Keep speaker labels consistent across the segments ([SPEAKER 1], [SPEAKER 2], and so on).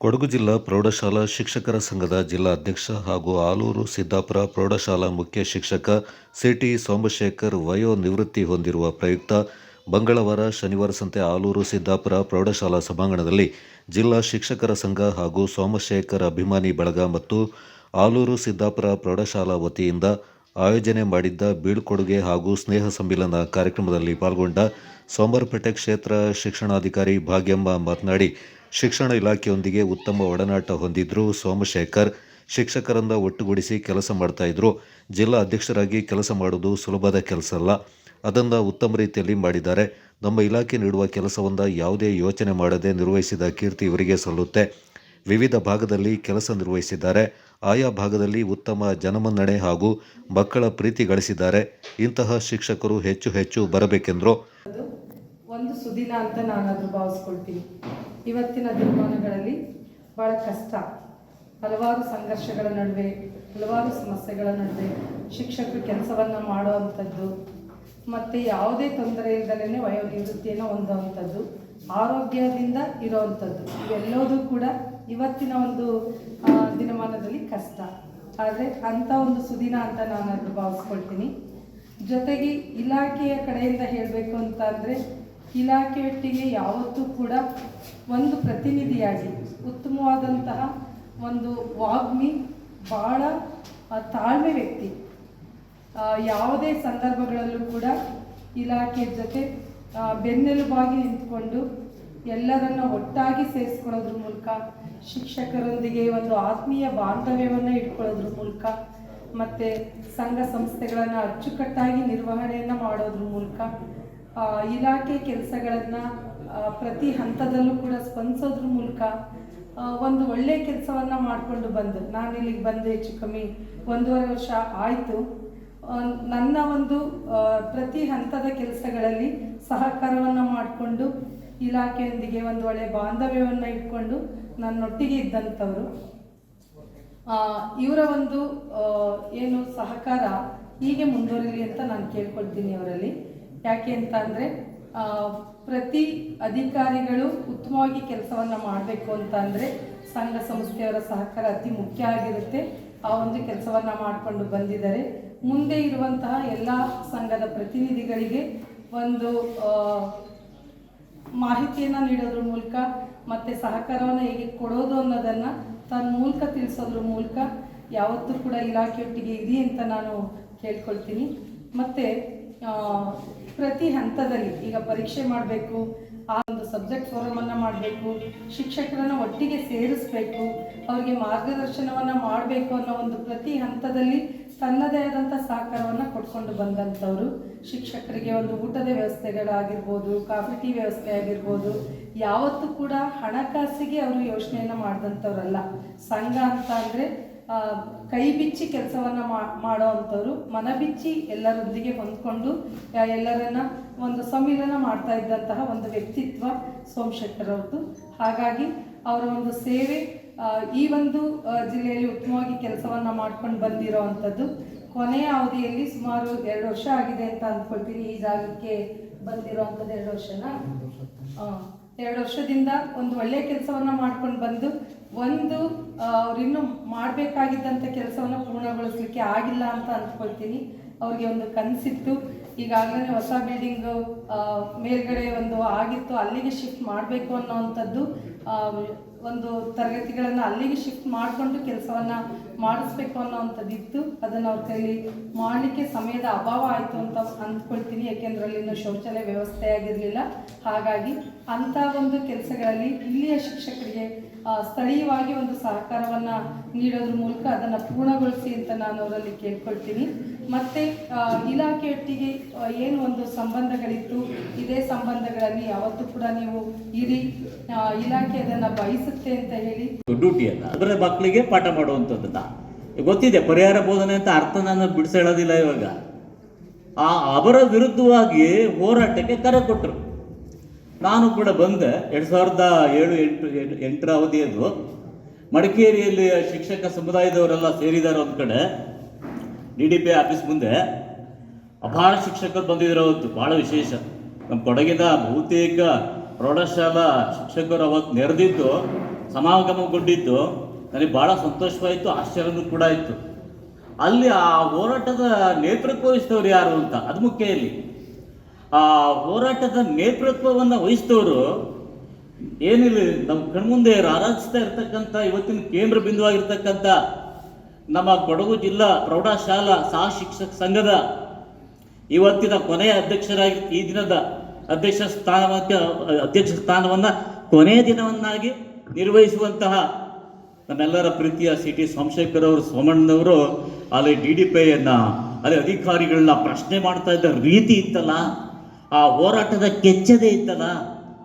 [SPEAKER 1] ಕೊಡಗು ಜಿಲ್ಲಾ ಪ್ರೌಢಶಾಲಾ ಶಿಕ್ಷಕರ ಸಂಘದ ಜಿಲ್ಲಾ ಅಧ್ಯಕ್ಷ ಹಾಗೂ ಆಲೂರು ಸಿದ್ದಾಪುರ ಪ್ರೌಢಶಾಲಾ ಮುಖ್ಯ ಶಿಕ್ಷಕ ಸಿಟಿ ಸೋಮಶೇಖರ್ ವಯೋ ನಿವೃತ್ತಿ ಹೊಂದಿರುವ ಪ್ರಯುಕ್ತ ಮಂಗಳವಾರ ಶನಿವಾರ ಸಂತೆ ಆಲೂರು ಸಿದ್ದಾಪುರ ಪ್ರೌಢಶಾಲಾ ಸಭಾಂಗಣದಲ್ಲಿ ಜಿಲ್ಲಾ ಶಿಕ್ಷಕರ ಸಂಘ ಹಾಗೂ ಸೋಮಶೇಖರ್ ಅಭಿಮಾನಿ ಬಳಗ ಮತ್ತು ಆಲೂರು ಸಿದ್ದಾಪುರ ಪ್ರೌಢಶಾಲಾ ವತಿಯಿಂದ ಆಯೋಜನೆ ಮಾಡಿದ್ದ ಬೀಳ್ಕೊಡುಗೆ ಹಾಗೂ ಸ್ನೇಹ ಸಮ್ಮಿಲನ ಕಾರ್ಯಕ್ರಮದಲ್ಲಿ ಪಾಲ್ಗೊಂಡ ಸೋಮರ್ಪೇಟೆ ಕ್ಷೇತ್ರ ಶಿಕ್ಷಣಾಧಿಕಾರಿ ಭಾಗ್ಯಮ್ಮ ಮಾತನಾಡಿ ಶಿಕ್ಷಣ ಇಲಾಖೆಯೊಂದಿಗೆ ಉತ್ತಮ ಒಡನಾಟ ಹೊಂದಿದ್ರು ಸೋಮಶೇಖರ್. ಶಿಕ್ಷಕರನ್ನ ಒಟ್ಟುಗೂಡಿಸಿ ಕೆಲಸ ಮಾಡ್ತಾಯಿದ್ರು ಜಿಲ್ಲಾ ಅಧ್ಯಕ್ಷರಾಗಿ ಕೆಲಸ ಮಾಡೋದು ಸುಲಭದ ಕೆಲಸ ಅಲ್ಲ. ಅದನ್ನು ಉತ್ತಮ ರೀತಿಯಲ್ಲಿ ಮಾಡಿದ್ದಾರೆ. ನಮ್ಮ ಇಲಾಖೆ ನೀಡುವ ಕೆಲಸವನ್ನು ಯಾವುದೇ ಯೋಚನೆ ಮಾಡದೆ ನಿರ್ವಹಿಸಿದ ಕೀರ್ತಿ ಇವರಿಗೆ ಸಲ್ಲುತ್ತೆ. ವಿವಿಧ ಭಾಗದಲ್ಲಿ ಕೆಲಸ ನಿರ್ವಹಿಸಿದ್ದಾರೆ. ಆಯಾ ಭಾಗದಲ್ಲಿ ಉತ್ತಮ ಜನಮನ್ನಣೆ ಹಾಗೂ ಮಕ್ಕಳ ಪ್ರೀತಿ ಗಳಿಸಿದ್ದಾರೆ. ಇಂತಹ ಶಿಕ್ಷಕರು ಹೆಚ್ಚು ಹೆಚ್ಚು ಬರಬೇಕೆಂದರು.
[SPEAKER 2] ಒಂದು ಸುದಿನ ಅಂತ ನಾನಾದರೂ ಭಾವಿಸ್ಕೊಳ್ತೀನಿ. ಇವತ್ತಿನ ದಿನಮಾನಗಳಲ್ಲಿ ಭಾಳ ಕಷ್ಟ. ಹಲವಾರು ಸಂಘರ್ಷಗಳ ನಡುವೆ, ಹಲವಾರು ಸಮಸ್ಯೆಗಳ ನಡುವೆ ಶಿಕ್ಷಕರು ಕೆಲಸವನ್ನು ಮಾಡುವಂಥದ್ದು, ಮತ್ತು ಯಾವುದೇ ತೊಂದರೆ ಇಲ್ಲದಲೇ ವಯೋನಿವೃತ್ತಿಯನ್ನು ಹೊಂದುವಂಥದ್ದು, ಆರೋಗ್ಯದಿಂದ ಇರೋವಂಥದ್ದು, ಇವೆಲ್ಲದೂ ಕೂಡ ಇವತ್ತಿನ ಒಂದು ದಿನಮಾನದಲ್ಲಿ ಕಷ್ಟ. ಆದರೆ ಅಂಥ ಒಂದು ಸುದಿನ ಅಂತ ನಾನು ಅದು ಭಾವಿಸ್ಕೊಳ್ತೀನಿ. ಜೊತೆಗೆ ಇಲಾಖೆಯ ಕಡೆಯಿಂದ ಹೇಳಬೇಕು ಅಂತ ಅಂದರೆ ಇಲಾಖೆಯೊಟ್ಟಿಗೆ ಯಾವತ್ತೂ ಕೂಡ ಒಂದು ಪ್ರತಿನಿಧಿಯಾಗಿ, ಉತ್ತಮವಾದಂತಹ ಒಂದು ವಾಗ್ಮಿ ಭಾಳ ತಾಳ್ಮೆ ವ್ಯಕ್ತಿ. ಯಾವುದೇ ಸಂದರ್ಭಗಳಲ್ಲೂ ಕೂಡ ಇಲಾಖೆ ಜೊತೆ ಬೆನ್ನೆಲುಬಾಗಿ ನಿಂತ್ಕೊಂಡು ಎಲ್ಲರನ್ನ ಒಟ್ಟಾಗಿ ಸೇರಿಸ್ಕೊಳ್ಳೋದ್ರ ಮೂಲಕ, ಶಿಕ್ಷಕರೊಂದಿಗೆ ಒಂದು ಆತ್ಮೀಯ ಬಾಂಧವ್ಯವನ್ನು ಇಟ್ಕೊಳ್ಳೋದ್ರ ಮೂಲಕ, ಮತ್ತು ಸಂಘ ಸಂಸ್ಥೆಗಳನ್ನು ಅಚ್ಚುಕಟ್ಟಾಗಿ ನಿರ್ವಹಣೆಯನ್ನು ಮಾಡೋದ್ರ ಮೂಲಕ ಇಲಾಖೆ ಕೆಲಸಗಳನ್ನು ಪ್ರತಿ ಹಂತದಲ್ಲೂ ಕೂಡ ಸ್ಪಂದಿಸೋದ್ರ ಮೂಲಕ ಒಂದು ಒಳ್ಳೆ ಕೆಲಸವನ್ನು ಮಾಡಿಕೊಂಡು ಬಂದು, ನಾನು ಇಲ್ಲಿಗೆ ಬಂದೆ ಹೆಚ್ಚು ಕಮ್ಮಿ ಒಂದೂವರೆ ವರ್ಷ ಆಯಿತು. ನನ್ನ ಒಂದು ಪ್ರತಿ ಹಂತದ ಕೆಲಸಗಳಲ್ಲಿ ಸಹಕಾರವನ್ನು ಮಾಡಿಕೊಂಡು, ಇಲಾಖೆಯೊಂದಿಗೆ ಒಂದು ಒಳ್ಳೆ ಬಾಂಧವ್ಯವನ್ನು ಇಟ್ಕೊಂಡು ನನ್ನೊಟ್ಟಿಗೆ ಇದ್ದಂಥವರು. ಇವರ ಒಂದು ಏನು ಸಹಕಾರ ಹೀಗೆ ಮುಂದುವರಿಲಿ ಅಂತ ನಾನು ಕೇಳ್ಕೊಳ್ತೀನಿ ಅವರಲ್ಲಿ. ಯಾಕೆ ಅಂತ ಅಂದರೆ ಪ್ರತಿ ಅಧಿಕಾರಿಗಳು ಉತ್ತಮವಾಗಿ ಕೆಲಸವನ್ನು ಮಾಡಬೇಕು ಅಂತ ಅಂದರೆ ಸಂಘ ಸಂಸ್ಥೆಯವರ ಸಹಕಾರ ಅತಿ ಮುಖ್ಯ ಆಗಿರುತ್ತೆ. ಆ ಒಂದು ಕೆಲಸವನ್ನು ಮಾಡಿಕೊಂಡು ಬಂದಿದ್ದಾರೆ. ಮುಂದೆ ಇರುವಂತಹ ಎಲ್ಲ ಸಂಘದ ಪ್ರತಿನಿಧಿಗಳಿಗೆ ಒಂದು ಮಾಹಿತಿಯನ್ನು ನೀಡೋದ್ರ ಮೂಲಕ ಮತ್ತು ಸಹಕಾರವನ್ನು ಹೇಗೆ ಕೊಡೋದು ಅನ್ನೋದನ್ನು ತನ್ನ ಮೂಲಕ ತಿಳಿಸೋದ್ರ ಮೂಲಕ ಯಾವತ್ತೂ ಕೂಡ ಇಲಾಖೆಯೊಟ್ಟಿಗೆ ಇರಿ ಅಂತ ನಾನು ಕೇಳ್ಕೊಳ್ತೀನಿ. ಮತ್ತು ಪ್ರತಿ ಹಂತದಲ್ಲಿ ಈಗ ಪರೀಕ್ಷೆ ಮಾಡಬೇಕು, ಆ ಒಂದು ಸಬ್ಜೆಕ್ಟ್ ಫೋರಮನ್ನು ಮಾಡಬೇಕು, ಶಿಕ್ಷಕರನ್ನು ಒಟ್ಟಿಗೆ ಸೇರಿಸ್ಬೇಕು, ಅವರಿಗೆ ಮಾರ್ಗದರ್ಶನವನ್ನು ಮಾಡಬೇಕು ಅನ್ನೋ ಒಂದು ಪ್ರತಿ ಹಂತದಲ್ಲಿ ತನ್ನದೇ ಆದಂಥ ಸಹಕಾರವನ್ನು ಕೊಟ್ಕೊಂಡು ಬಂದಂಥವರು ಶಿಕ್ಷಕರಿಗೆ ಒಂದು ಊಟದ ವ್ಯವಸ್ಥೆಗಳಾಗಿರ್ಬೋದು, ಕಾಫಿ, ಟೀ ವ್ಯವಸ್ಥೆ ಆಗಿರ್ಬೋದು, ಯಾವತ್ತೂ ಕೂಡ ಹಣಕಾಸಿಗೆ ಅವರು ಯೋಚನೆಯನ್ನು ಮಾಡಿದಂಥವ್ರಲ್ಲ. ಸಂಘ ಅಂತ ಅಂದರೆ ಕೈ ಬಿಚ್ಚಿ ಕೆಲಸವನ್ನು ಮಾಡೋ ಅಂಥವ್ರು ಮನ ಬಿಚ್ಚಿ ಎಲ್ಲರೊಂದಿಗೆ ಹೊಂದ್ಕೊಂಡು ಎಲ್ಲರನ್ನ ಒಂದು ಸಮ್ಮಿಲನ ಮಾಡ್ತಾ ಇದ್ದಂತಹ ಒಂದು ವ್ಯಕ್ತಿತ್ವ ಸೋಮಶೇಖರ್ ಅವರು ಹಾಗಾಗಿ ಅವರ ಒಂದು ಸೇವೆ ಈ ಒಂದು ಜಿಲ್ಲೆಯಲ್ಲಿ ಉತ್ತಮವಾಗಿ ಕೆಲಸವನ್ನು ಮಾಡ್ಕೊಂಡು ಬಂದಿರೋ ಅಂಥದ್ದು. ಕೊನೆಯ ಅವಧಿಯಲ್ಲಿ ಸುಮಾರು ಎರಡು ವರ್ಷ ಆಗಿದೆ ಅಂತ ಅಂದ್ಕೊಳ್ತೀನಿ ಈ ಜಾಗಕ್ಕೆ ಬಂದಿರೋ ಅಂಥದ್ದು ಎರಡು ವರ್ಷನ. ಎರಡು ವರ್ಷದಿಂದ ಒಂದು ಒಳ್ಳೆಯ ಕೆಲಸವನ್ನು ಮಾಡ್ಕೊಂಡು ಬಂದು ಒಂದು ಅವ್ರಿನ್ನೂ ಮಾಡಬೇಕಾಗಿದ್ದಂಥ ಕೆಲಸವನ್ನು ಪೂರ್ಣಗೊಳಿಸ್ಲಿಕ್ಕೆ ಆಗಿಲ್ಲ ಅಂತ ಅಂದ್ಕೊಳ್ತೀನಿ. ಅವ್ರಿಗೆ ಒಂದು ಕನಸಿತ್ತು. ಈಗಾಗಲೇ ಹೊಸ ಬಿಲ್ಡಿಂಗ್ ಮೇಲ್ಗಡೆ ಒಂದು ಆಗಿತ್ತು, ಅಲ್ಲಿಗೆ ಶಿಫ್ಟ್ ಮಾಡಬೇಕು ಅನ್ನೋವಂಥದ್ದು ಒಂದು ತರಗತಿಗಳನ್ನು ಅಲ್ಲಿಗೆ ಶಿಫ್ಟ್ ಮಾಡಿಕೊಂಡು ಕೆಲಸವನ್ನು ಮಾಡಿಸ್ಬೇಕು ಅನ್ನೋವಂಥದ್ದು ಇತ್ತು ಅದನ್ನು ಅವ್ರ ಕೈಲಿ ಮಾಡಲಿಕ್ಕೆ ಸಮಯದ ಅಭಾವ ಆಯಿತು ಅಂತ ಅಂದ್ಕೊಳ್ತೀನಿ. ಯಾಕೆಂದ್ರೆ ಅಲ್ಲಿ ಇನ್ನೂ ಶೌಚಾಲಯ ವ್ಯವಸ್ಥೆ ಆಗಿರಲಿಲ್ಲ. ಹಾಗಾಗಿ ಅಂಥ ಒಂದು ಕೆಲಸಗಳಲ್ಲಿ ಇಲ್ಲಿಯ ಶಿಕ್ಷಕರಿಗೆ ಸ್ಥಳೀಯವಾಗಿ ಒಂದು ಸಹಕಾರವನ್ನು ನೀಡೋದ್ರ ಮೂಲಕ ಅದನ್ನು ಪೂರ್ಣಗೊಳಿಸಿ ಅಂತ ನಾನು ಅವರಲ್ಲಿ ಕೇಳ್ಕೊಳ್ತೀನಿ. ಮತ್ತು ಇಲಾಖೆಯೊಟ್ಟಿಗೆ ಏನು ಒಂದು ಸಂಬಂಧಗಳಿತ್ತು? ಇದೇ ಸಂಬಂಧಗಳಲ್ಲಿ ಯಾವತ್ತೂ ಕೂಡ ನೀವು ಇರಿ. ಇಲಾಖೆ ಅದನ್ನು ಬಯಸುತ್ತೆ ಅಂತ ಹೇಳಿ.
[SPEAKER 3] ಡ್ಯೂಟಿ ಅಲ್ಲ. ಅದರ ಮಕ್ಕಳಿಗೆ ಪಾಠ ಮಾಡುವಂಥದ್ದನ್ನ. ಗೊತ್ತಿದೆ, ಪರಿಹಾರ ಬೋಧನೆ ಅಂತ ಅರ್ಥ ನಾನು ಬಿಡಿಸೇಳೋದಿಲ್ಲ ಇವಾಗ. ಆ, ಅವರ ವಿರುದ್ಧವಾಗಿ ಹೋರಾಟಕ್ಕೆ ಕರೆ ಕೊಟ್ಟರು ನಾನು ಕೂಡ ಬಂದೆ ಎರಡು ಸಾವಿರದ ಏಳು, ಎಂಟು, ಎಂಟು- ಎಂಟರ ಅವಧಿಯದು ಮಡಿಕೇರಿಯಲ್ಲಿ ಶಿಕ್ಷಕ ಸಮುದಾಯದವರೆಲ್ಲ ಸೇರಿದ್ದಾರೆ ಒಂದು ಕಡೆ. ಡಿ ಡಿ ಪಿ ಆಫೀಸ್ ಮುಂದೆ. ಅಪಾರ ಶಿಕ್ಷಕರು ಬಂದಿದ್ರು ಅವತ್ತು ಭಾಳ ವಿಶೇಷ. ನಮ್ಮ ಕೊಡಗಿನ ಬಹುತೇಕ ಪ್ರೌಢಶಾಲಾ ಶಿಕ್ಷಕರು ಅವತ್ತು ನೆರೆದಿದ್ದು, ಸಮಾಗಮಗೊಂಡಿದ್ದು. ನನಗೆ ಭಾಳ ಸಂತೋಷವಾಯಿತು, ಆಶ್ಚರ್ಯನೂ ಕೂಡ ಇತ್ತು ಅಲ್ಲಿ ಆ ಹೋರಾಟದ ನೇತೃತ್ವ ವಹಿಸಿದವರು ಯಾರು ಅಂತ, ಅದು ಮುಖ್ಯ ಇಲ್ಲಿ. ಆ ಹೋರಾಟದ ನೇತೃತ್ವವನ್ನು ವಹಿಸಿದವರು ಏನಿಲ್ಲ ನಮ್ಮ ಕಣ್ಮುಂದೆ ರಾರಾಜಿಸ್ತಾ ಇರ್ತಕ್ಕಂಥ ಇವತ್ತಿನ ಕೇಂದ್ರ ಬಿಂದುವಾಗಿರ್ತಕ್ಕಂಥ ನಮ್ಮ ಕೊಡಗು ಜಿಲ್ಲಾ ಪ್ರೌಢಶಾಲಾ ಸಹ ಶಿಕ್ಷಕ ಸಂಘದ ಇವತ್ತಿನ ಕೊನೆಯ ಅಧ್ಯಕ್ಷರಾಗಿ, ಈ ದಿನದ ಅಧ್ಯಕ್ಷ ಸ್ಥಾನಕ್ಕೆ ಅಧ್ಯಕ್ಷ ಸ್ಥಾನವನ್ನು ಕೊನೆಯ ದಿನವನ್ನಾಗಿ ನಿರ್ವಹಿಸುವಂತಹ ನಮ್ಮೆಲ್ಲರ ಪ್ರೀತಿಯ ಸಿ ಟಿ ಸೋಮಶೇಖರ್ ಅವರು ಸೋಮಣ್ಣನವರು ಅಲ್ಲಿ ಡಿ ಡಿ ಪೈಯನ್ನು ಅಲ್ಲಿ ಅಧಿಕಾರಿಗಳನ್ನ ಪ್ರಶ್ನೆ ಮಾಡ್ತಾ ಇದ್ದ ರೀತಿ ಇತ್ತಲ್ಲ ಆ ಹೋರಾಟದ ಕೆಚ್ಚದೆ ಇತ್ತಲ್ಲ?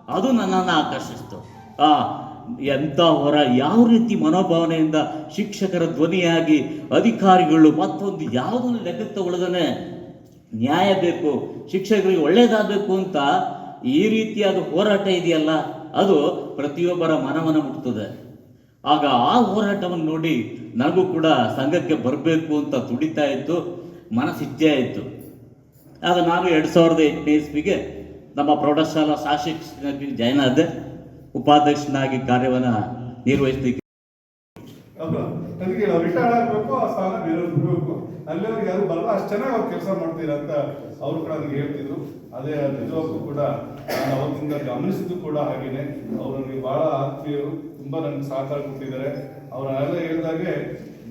[SPEAKER 3] ಅದು ನನ್ನನ್ನು ಆಕರ್ಷಿಸ್ತು. ಆ, ಎಂಥ ಹೊರ ಯಾವ ರೀತಿ ಮನೋಭಾವನೆಯಿಂದ ಶಿಕ್ಷಕರ ಧ್ವನಿಯಾಗಿ ಅಧಿಕಾರಿಗಳು ಮತ್ತೊಂದು ಯಾವುದನ್ನು ಲೆಕ್ಕಕ್ಕೆ ತಗೊಳ್ಳದೇ ನ್ಯಾಯ ಬೇಕು, ಶಿಕ್ಷಕರಿಗೆ ಒಳ್ಳೇದಾಗಬೇಕು ಅಂತ ಈ ರೀತಿಯಾದ ಹೋರಾಟ ಇದೆಯಲ್ಲ, ಅದು ಪ್ರತಿಯೊಬ್ಬರ ಮನವನ್ನು ಮುಟ್ತದೆ. ಆಗ ಆ ಹೋರಾಟವನ್ನು ನೋಡಿ ನನಗೂ ಕೂಡ ಸಂಘಕ್ಕೆ ಬರಬೇಕು ಅಂತ ತುಡಿತಾ ಇತ್ತು ಮನಸ್ಸಿಚ್ಛೆ ಆಯಿತು. ಆಗ ನಾನು ಎರಡು ಸಾವಿರದ ಎಂಟನೇ ಇಸ್ವಿಗೆ ನಮ್ಮ ಪ್ರೌಢಶಾಲಾ ಶಾಸಕನಾಗಿ ಜಾಯ್ನ್ ಆದೆ. ಉಪಾಧ್ಯಕ್ಷನಾಗಿ ಕಾರ್ಯವನ್ನು ನಿರ್ವಹಿಸಲಿಕ್ಕೆ.
[SPEAKER 4] ಅಲ್ಲ ನನಗೆ ರಿಟೈರ್ಡ್ ಆಗಬೇಕು, ಆ ಸ್ಥಾನ ಬೇರೆಯವ್ರಿಗೆ ಬಿಡಬೇಕು ಅಲ್ಲಿಯವ್ರಿಗೆ ಯಾರು ಬರಲ್ಲ, ಅಷ್ಟು ಚೆನ್ನಾಗಿ ಅವ್ರು ಕೆಲಸ ಮಾಡ್ತೀರಾ ಅಂತ ಅವರು ಕೂಡ ನನಗೆ ಹೇಳ್ತಿದ್ರು. ಅದೇ ನಿಜವಾಗೂ ಕೂಡ ನಾನು ಅವತ್ತಿಂದ ಗಮನಿಸಿದ್ದು ಕೂಡ ಹಾಗೇನೆ. ಅವರು ನನಗೆ ಬಹಳ ಆತ್ಮೀಯರು, ತುಂಬಾ ನನಗೆ ಸಹಕಾರ ಕೊಟ್ಟಿದ್ದಾರೆ. ಅವರೆಲ್ಲ ಹೇಳಿದಾಗೆ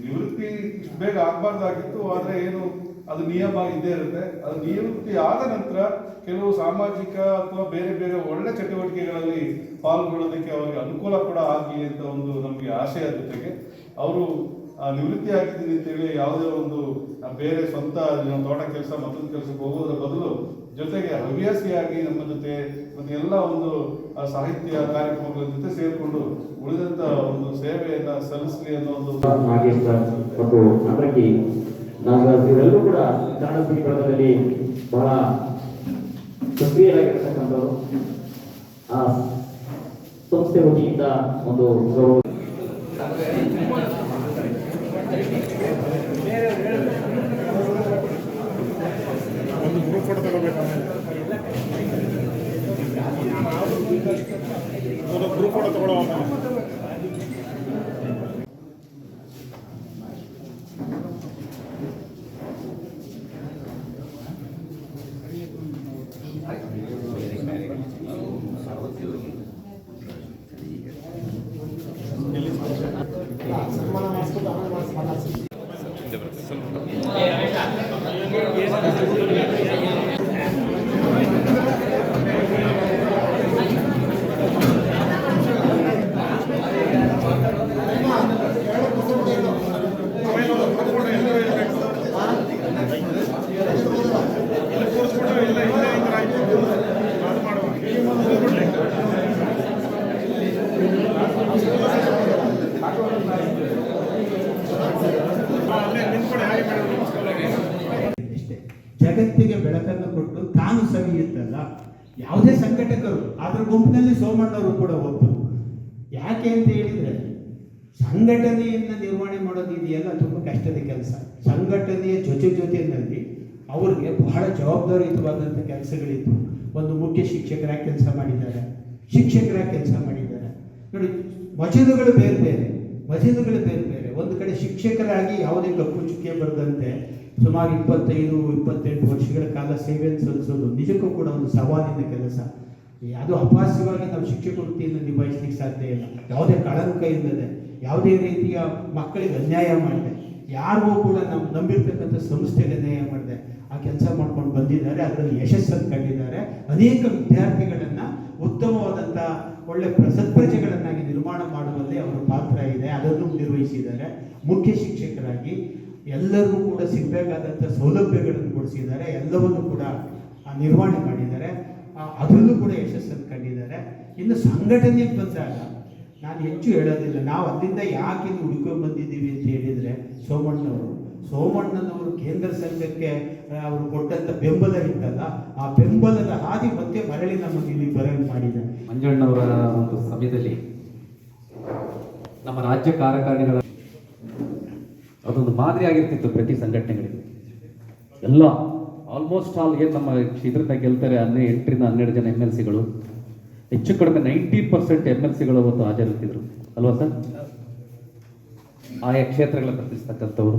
[SPEAKER 4] ನಿವೃತ್ತಿ ಇಷ್ಟು ಬೇಗ ಆಗಬಾರ್ದಾಗಿತ್ತು, ಆದರೆ ಏನು ಅದು ನಿಯಮ ಇದ್ದೇ ಇರುತ್ತೆ. ಅದು ನಿವೃತ್ತಿ ಆದ ನಂತರ ಕೆಲವು ಸಾಮಾಜಿಕ ಅಥವಾ ಬೇರೆ ಬೇರೆ ಒಳ್ಳೆ ಚಟುವಟಿಕೆಗಳಲ್ಲಿ ಪಾಲ್ಗೊಳ್ಳೋದಕ್ಕೆ ಅವರಿಗೆ ಅನುಕೂಲ ಕೂಡ ಆಗಲಿ ಅಂತ ಒಂದು ನಮಗೆ ಆಶಯ ಜೊತೆಗೆ. ಅವರು ನಿವೃತ್ತಿ ಆಗಿದ್ದೀನಿ ಅಂತೇಳಿ ಯಾವುದೇ ಒಂದು ಬೇರೆ ಸ್ವಂತ ತೋಟ ಕೆಲಸ, ಮತ್ತೊಂದು ಕೆಲಸಕ್ಕೆ ಹೋಗೋದ್ರ ಬದಲು ಜೊತೆಗೆ ಹವ್ಯಾಸಿಯಾಗಿ ನಮ್ಮ ಜೊತೆ ಮತ್ತೆ ಎಲ್ಲ ಒಂದು ಸಾಹಿತ್ಯ ಕಾರ್ಯಕ್ರಮಗಳ ಜೊತೆ ಸೇರಿಕೊಂಡು ಉಳಿದಂತ ಒಂದು ಸೇವೆಯನ್ನ ಸಲ್ಲಿಸಲಿ ಅನ್ನೋ ಒಂದು
[SPEAKER 5] ನಾಗೇಶ ಮತ್ತು ಅಮರಕಿ ನಾಗರಾಜ್ ಇವರೆಲ್ಲರೂ ಕೂಡ ಕನ್ನಡ ಕಳದಲ್ಲಿ ಬಹಳ ಸಕ್ರಿಯರಾಗಿರ್ತಕ್ಕಂಥವ್ರು. ಆ ಸಂಸ್ಥೆ ವತಿಯಿಂದ ಒಂದು ಗೌರವ.
[SPEAKER 6] ಇಷ್ಟೇ ಜಗತ್ತಿಗೆ ಬೆಳಕನ್ನು ಕೊಟ್ಟು ತಾನು ಸವಿಯುತ್ತಲ್ಲ ಯಾವುದೇ ಸಂಘಟಕರು ಅದರ ಗುಂಪಿನಲ್ಲಿ ಸೋಮಣ್ಣವರು ಕೂಡ ಒಬ್ಬರು. ಯಾಕೆ ಅಂತ ಹೇಳಿದ್ರೆ, ಸಂಘಟನೆಯನ್ನು ನಿರ್ವಹಣೆ ಮಾಡೋದು ಇದೆಯಲ್ಲ, ತುಂಬ ಕಷ್ಟದ ಕೆಲಸ. ಸಂಘಟನೆಯ ಜೊತೆ ಜೊತೆಯಲ್ಲಿ ಅವ್ರಿಗೆ ಬಹಳ ಜವಾಬ್ದಾರಿಯುತವಾದಂಥ ಕೆಲಸಗಳಿತ್ತು ಒಂದು ಮುಖ್ಯ ಶಿಕ್ಷಕರಾಗಿ ಕೆಲಸ ಮಾಡಿದ್ದಾರೆ, ಶಿಕ್ಷಕರಾಗಿ ಕೆಲಸ ಮಾಡಿದ್ದಾರೆ. ನೋಡಿ, ಮಸೀದುಗಳು ಬೇರೆ ಬೇರೆ, ಮಸೀದುಗಳು ಬೇರೆ ಬೇರೆ. ಒಂದು ಕಡೆ ಶಿಕ್ಷಕರಾಗಿ ಯಾವುದೇ ಕಪ್ಪು ಚುಕ್ಕೆ ಬರದಂತೆ ಸುಮಾರು ಇಪ್ಪತ್ತೈದು, ಇಪ್ಪತ್ತೆಂಟು ವರ್ಷಗಳ ಕಾಲ ಸೇವೆಯನ್ನು ಸಲ್ಲಿಸೋದು ನಿಜಕ್ಕೂ ಕೂಡ ಒಂದು ಸವಾಲಿನ ಕೆಲಸ. ಅದು ಅಪಾಸ್ಯವಾಗಿ ನಾವು ಶಿಕ್ಷಕ ವೃತ್ತಿಯನ್ನು ನಿಭಾಯಿಸ್ಲಿಕ್ಕೆ ಸಾಧ್ಯ ಇಲ್ಲ. ಯಾವುದೇ ಕಳಂಕ ಇಲ್ಲದೆ, ಯಾವುದೇ ರೀತಿಯ ಮಕ್ಕಳಿಗೆ ಅನ್ಯಾಯ ಮಾಡಿದೆ, ಯಾರಿಗೂ ಕೂಡ ನಾವು ನಂಬಿರ್ತಕ್ಕಂಥ ಸಂಸ್ಥೆಗೆ ಅನ್ಯಾಯ ಮಾಡಿದೆ ಆ ಕೆಲಸ ಮಾಡ್ಕೊಂಡು ಬಂದಿದ್ದಾರೆ, ಅದರಲ್ಲಿ ಯಶಸ್ಸನ್ನು ಕಂಡಿದ್ದಾರೆ. ಅನೇಕ ವಿದ್ಯಾರ್ಥಿಗಳನ್ನ ಉತ್ತಮವಾದಂಥ ಒಳ್ಳೆ ಪ್ರಸತ್ಪ್ರಜೆಗಳನ್ನಾಗಿ ನಿರ್ಮಾಣ ಮಾಡುವಲ್ಲಿ ಅವರ ಪಾತ್ರ ಇದೆ, ಅದನ್ನು ನಿರ್ವಹಿಸಿದ್ದಾರೆ. ಮುಖ್ಯ ಶಿಕ್ಷಕರಾಗಿ ಎಲ್ಲರಿಗೂ ಕೂಡ ಸಿಗಬೇಕಾದಂಥ ಸೌಲಭ್ಯಗಳನ್ನು ಕೊಡಿಸಿದ್ದಾರೆ. ಎಲ್ಲವನ್ನು ಕೂಡ ನಿರ್ವಹಣೆ ಮಾಡಿದ್ದಾರೆ. ಅದರಲ್ಲೂ ಕೂಡ ಯಶಸ್ಸನ್ನು ಕಂಡಿದ್ದಾರೆ. ಇನ್ನು ಸಂಘಟನೆಗೆ ಬಂದಾಗ ನಾನು ಹೆಚ್ಚು ಹೇಳೋದಿಲ್ಲ. ನಾವು ಅಲ್ಲಿಂದ ಯಾಕೆ ಇಲ್ಲಿ ಹುಡ್ಕೊಂಡು ಬಂದಿದ್ದೀವಿ ಅಂತ ಹೇಳಿದರೆ ಸೋಮಣ್ಣವರು ಸೋಮಣ್ಣನವರು ಕೇಂದ್ರ ಸಂಘಕ್ಕೆ ಅವರು ಕೊಟ್ಟಂಥ ಬೆಂಬಲ ಇತ್ತಲ್ಲ, ಆ ಬೆಂಬಲದ ಹಾದಿ ಮತ್ತೆ ಮರಳಿ ನಮ್ಮ ಇಲ್ಲಿ ಬರಲು ಮಾಡಿದ್ದಾರೆ
[SPEAKER 7] ಮಂಜಣ್ಣವರ ಒಂದು ಸಮಯದಲ್ಲಿ ನಮ್ಮ ರಾಜ್ಯ ಕಾರ್ಯಕಾರಿಣಿಗಳ ಅದೊಂದು ಮಾದರಿ ಆಗಿರ್ತಿತ್ತು ಪ್ರತಿ ಸಂಘಟನೆಗಳಿಗೆ. ಎಲ್ಲ ಆಲ್ಮೋಸ್ಟ್ ಆಲ್ ಏನು ನಮ್ಮ ಕ್ಷೇತ್ರದಾಗ ಗೆಲ್ತಾರೆ ಹನ್ನೆ ಎಂಟರಿಂದ ಹನ್ನೆರಡು ಜನ ಎಂ ಎಲ್ ಸಿಗಳು ಹೆಚ್ಚು ಕಡಿಮೆ ನೈಂಟಿ ಪರ್ಸೆಂಟ್ ಎಂ ಎಲ್ ಸಿಗಳು ಅವತ್ತು ಹಾಜರಿರ್ತಿದ್ರು. ಅಲ್ವಾ ಸರ್? ಆಯಾ ಕ್ಷೇತ್ರಗಳ ಪ್ರತಿಸ್ತಕ್ಕಂಥವ್ರು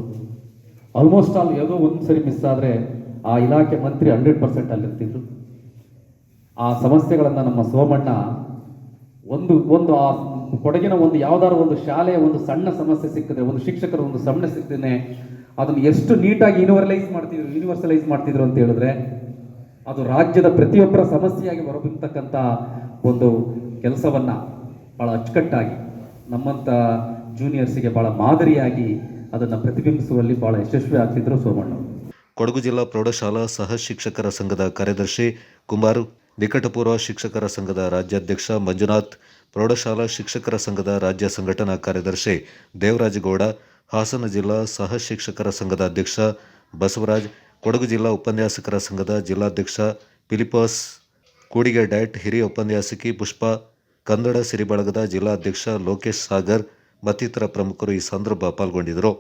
[SPEAKER 7] ಆಲ್ಮೋಸ್ಟ್ ಆಲ್ ಯಾವುದೋ ಒಂದು ಸರಿ ಮಿಸ್ ಆದರೆ ಆ ಇಲಾಖೆ ಮಂತ್ರಿ ಹಂಡ್ರೆಡ್ ಪರ್ಸೆಂಟ್ ಅಲ್ಲಿರ್ತಿದ್ರು. ಆ ಸಮಸ್ಯೆಗಳನ್ನು ನಮ್ಮ ಸೋಮಣ್ಣ ಒಂದು ಒಂದು ಆ ಕೊಡಗಿನ ಒಂದು ಯಾವ್ದಾದ್ರು ಒಂದು ಶಾಲೆಯ ಒಂದು ಸಣ್ಣ ಸಮಸ್ಯೆ ಸಿಕ್ಕಿದ್ರೆ, ಒಂದು ಶಿಕ್ಷಕರ ಒಂದು ಸಮಸ್ಯೆ ಸಿಕ್ತೇನೆ ಅದನ್ನು ಎಷ್ಟು ನೀಟಾಗಿ ಯೂನಿವರ್ಲೈಸ್ ಮಾಡ್ತಿದ್ರು ಯೂನಿವರ್ಸಲೈಸ್ ಮಾಡ್ತಿದ್ರು ಅಂತ ಹೇಳಿದ್ರೆ ಅದು ರಾಜ್ಯದ ಪ್ರತಿಯೊಬ್ಬರ ಸಮಸ್ಯೆಯಾಗಿ ಹೊರಬಿರ್ತಕ್ಕಂಥ ಒಂದು ಕೆಲಸವನ್ನ ಬಹಳ ಅಚ್ಚುಕಟ್ಟಾಗಿ ನಮ್ಮಂಥ ಜೂನಿಯರ್ಸಿಗೆ ಬಹಳ ಮಾದರಿಯಾಗಿ ಅದನ್ನು ಪ್ರತಿಬಿಂಬಿಸುವಲ್ಲಿ ಬಹಳ ಯಶಸ್ವಿ ಆಗ್ತಿದ್ರು ಸೋಮಣ್ಣ
[SPEAKER 1] ಕೊಡಗು ಜಿಲ್ಲಾ ಪ್ರೌಢಶಾಲಾ ಸಹ ಶಿಕ್ಷಕರ ಸಂಘದ ಕಾರ್ಯದರ್ಶಿ ಕುಮಾರ್ ನಿಕಟಪೂರ್ವ ಶಿಕ್ಷಕರ ಸಂಘದ ರಾಜ್ಯಾಧ್ಯಕ್ಷ ಮಂಜುನಾಥ್ ಪ್ರೌಢಶಾಲಾ ಶಿಕ್ಷಕರ ಸಂಘದ ರಾಜ್ಯ ಸಂಘಟನಾ ಕಾರ್ಯದರ್ಶಿ ದೇವರಾಜಗೌಡ, ಹಾಸನ ಜಿಲ್ಲಾ ಸಹ ಶಿಕ್ಷಕರ ಸಂಘದ ಅಧ್ಯಕ್ಷ ಬಸವರಾಜ್, ಕೊಡಗು ಜಿಲ್ಲಾ ಉಪನ್ಯಾಸಕರ ಸಂಘದ ಜಿಲ್ಲಾಧ್ಯಕ್ಷ ಫಿಲಿಪಸ್ ಕೂಡಿಗೆ ಡಯಟ್ ಹಿರಿಯ ಉಪನ್ಯಾಸಕಿ ಪುಷ್ಪ, ಕನ್ನಡ ಸಿರಿಬಳಗದ ಜಿಲ್ಲಾಧ್ಯಕ್ಷ ಲೋಕೇಶ್ ಸಾಗರ್ ಮತ್ತಿತರ ಪ್ರಮುಖರು ಈ ಸಂದರ್ಭ ಪಾಲ್ಗೊಂಡಿದ್ದರು.